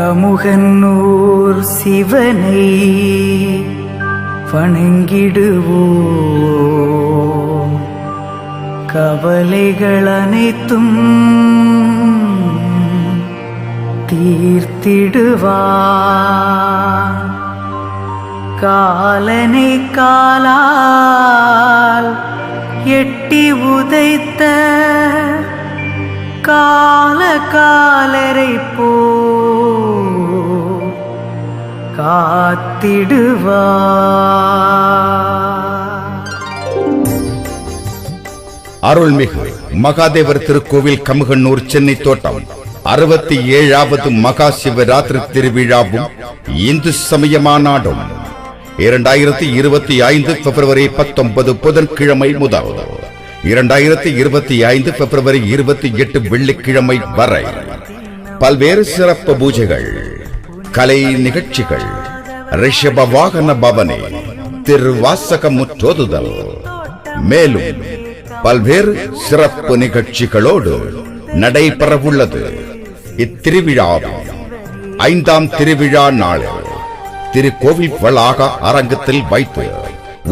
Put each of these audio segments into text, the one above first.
கமுகன்னூர் சிவனை வணங்கிடுவோம். கவலைகள் அனைத்தும் தீர்த்திடுவான் காலனை காலால் எட்டி உதைத்த கால காலரை போ காத்திடுவா. அருள்மிகு மகாதேவர் திருக்கோவில் கமுகனூர் சென்னை தோட்டம். அறுபத்தி ஏழாவது மகா சிவராத்திரி திருவிழாவும் இந்து சமய மாநாடும் இரண்டாயிரத்தி இருபத்தி ஐந்து பிப்ரவரி பத்தொன்பது புதன்கிழமை முதல். இரண்டாயிரத்தி இருபத்தி ஐந்து பிப்ரவரி இருபத்தி எட்டு வெள்ளிக்கிழமை வரை. பல்வேறு சிறப்பு பூஜைகள். கலை நிகழ்ச்சிகள். ரிஷப வாகன பவனே திருவாசக முற்றோதுதல் மேலும் பல்வேறு சிறப்பு நிகழ்ச்சிகளோடு நடைபெறவுள்ளது. இத்திருவிழாவில் ஐந்தாம் திருவிழா நாளில் திருக்கோவில் வளாக அரங்கத்தில் வைத்து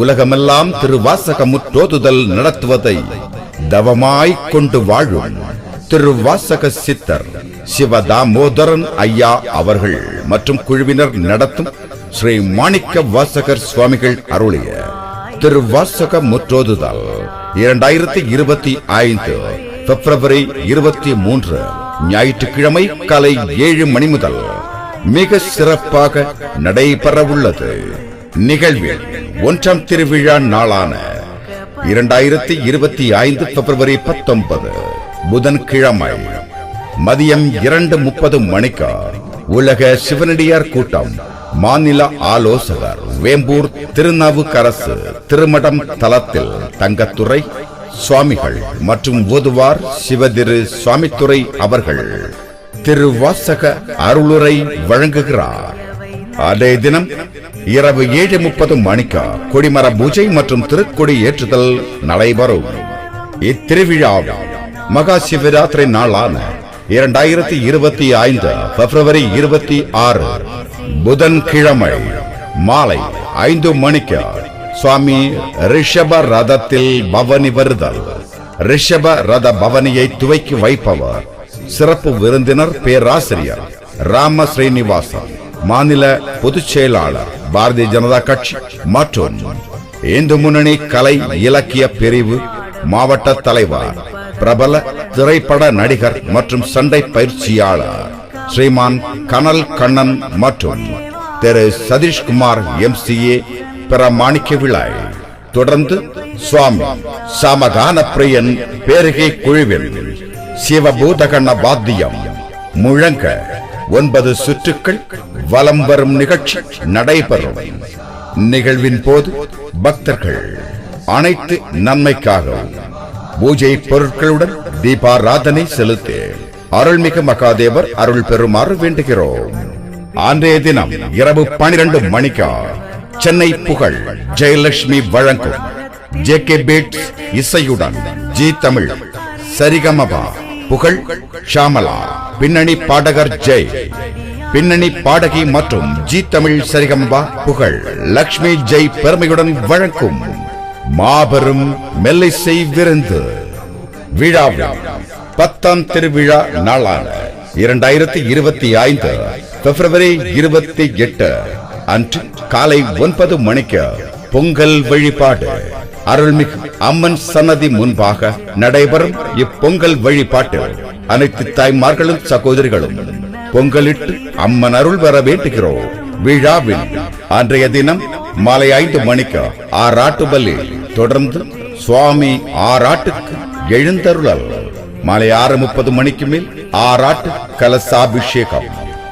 உலகமெல்லாம் திருவாசக முற்றோதுதல் நடத்துவதை தவமாய்க் கொண்டு வாழும் திருவாசக சித்தர் சிவதாமோதரன் ஐயா அவர்கள் மற்றும் குழுவினர் நடத்தும் ஸ்ரீ மாணிக்க வாசகர் சுவாமிகள் அருளிய திருவாசக முற்றோதுதல் இரண்டாயிரத்தி இருபத்தி ஐந்து பிப்ரவரி இருபத்தி மூன்று ஞாயிற்றுக்கிழமை காலை ஏழு மணி முதல் மிக சிறப்பாக நடைபெறவுள்ளது. நிகழ்வில் ஒன்றாம் திருவிழா நாளான இரண்டாயிரத்தி இருபத்தி ஐந்து பிப்ரவரி பத்தொன்பது புதன்கிழமை மதியம் இரண்டு முப்பது மணிக்கு? உலக சிவனடியார் கூட்டம். மாநில ஆலோசகர் வேம்பூர் திருநாவுக்கரசு திருமடம் தலத்தில் தங்கத்துறை சுவாமிகள் மற்றும் ஓதுவார் சிவதிரு சுவாமித்துறை அவர்கள் திருவாசக அருளுரை வழங்குகிறார். அதே தினம் இரவு ஏழு முப்பது மணிக்கு கொடிமர பூஜை மற்றும் திருக்கொடி ஏற்றுதல் நடைபெறும். இத்திருவிழாவில் மகா சிவராத்திரி நாளான இரண்டாயிரத்தி இருபத்தி ஐந்து பிப்ரவரி இருபத்தி ஆறு புதன்கிழமை மாலை ஐந்து மணிக்கு சுவாமி ரிஷப ரதத்தில் பவனி வருதல். ரிஷப ரத பவனியை துவக்கி வைப்பவர் சிறப்பு விருந்தினர் பேராசிரியர் ராம ஸ்ரீனிவாசன் மாநில பொதுச் செயலாளர் பாரதிய ஜனதா கட்சி மற்றும் இந்து முன்னணி கலை இலக்கிய பிரிவு மாவட்ட தலைவர் பிரபல திரைப்பட நடிகர் மற்றும் சண்டை பயிற்சியாளர் ஸ்ரீமான் கனல் கண்ணன் மற்றும் திரு சதீஷ்குமார் எம்சிஏ பிரமாணிக்க விழா தொடர்ந்து சுவாமி சமகான பிரியன் பேருகை குழுவில் சிவபூதகண வாத்தியம் முழங்க ஒன்பது சுற்றுக்கள் வலம் வரும் நிகழ்ச்சி நடைபெறும். நிகழ்வின் போது பக்தர்கள் அனைத்து நன்மைக்காகவும் பூஜை பொருட்களுடன் தீபாராதனை செலுத்தி அருள்மிகு மகாதேவர் அருள் பெறுமாறு வேண்டுகிறோம். அன்றைய தினம் இரவு பனிரெண்டு மணிக்கா சென்னை புகழ் ஜெயலட்சுமி வழங்கும் ஜே கே பீட்ஸ் இசையுடன் ஜி தமிழ் சரிகமபா புகழ் ஷாமலா பின்னணி பாடகர் ஜெய் பின்னணி பாடகி மற்றும் ஜி தமிழ் சரிகமபா புகழ் லக்ஷ்மி ஜெய் பெருமையுடன் வழங்கும் மாபெரும் மெல்லிசை விருந்து விழாவில் பத்தாம் திருவிழா நாளான இரண்டாயிரத்தி இருபத்தி ஐந்து பிப்ரவரி இருபத்தி எட்டு அன்று காலை ஒன்பது மணிக்கு பொங்கல் வழிபாடு. அருள்மிகு அம்மன் சன்னதி முன்பாக நடைபெறும் இப்பொங்கல் வழிபாட்டு அனைத்து தாய்மார்களும் சகோதரிகளும் பொங்கலிட்டு அம்மன் அருள் பெற வேண்டுகிறோம். விழாவில் அன்றைய தினம் மாலை ஐந்து மணிக்கு ஆறாட்டு பலி தொடர்ந்து சுவாமி ஆறாட்டுக்கு எழுந்தருளல். மாலை ஆறு முப்பது மணிக்கு மேல் ஆறாட்டு கலசாபிஷேகம்.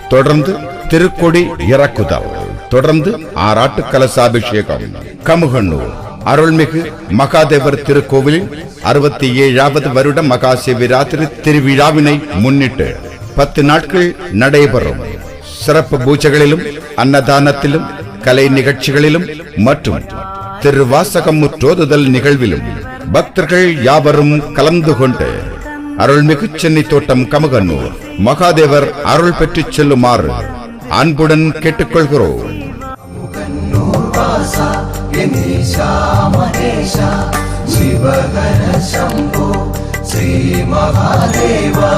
தொடர்ந்து திருக்கொடி இறக்குதல். தொடர்ந்து ஆறாட்டு கலசாபிஷேகம். கமுகண்ணூர் அருள்மிகு மகாதேவர் திருக்கோவிலின் அறுபத்தி ஏழாவது வருட மகா சிவராத்திரி திருவிழாவினை முன்னிட்டு பத்து நாட்கள் நடைபெறும். சிறப்பு பூஜைகளிலும் அன்னதானத்திலும் கலை நிகழ்ச்சிகளிலும் மற்றும் திருவாசகம் முற்றோதுதல் நிகழ்விலும் பக்தர்கள் யாவரும் கலந்து கொண்டு அருள்மிகு சென்னை தோட்டம் கமகனூர் மகாதேவர் அருள் பெற்று செல்லுமாறு அன்புடன் கேட்டுக்கொள்கிறோம். சிவகன ஸ்ரீ மகாதேவா.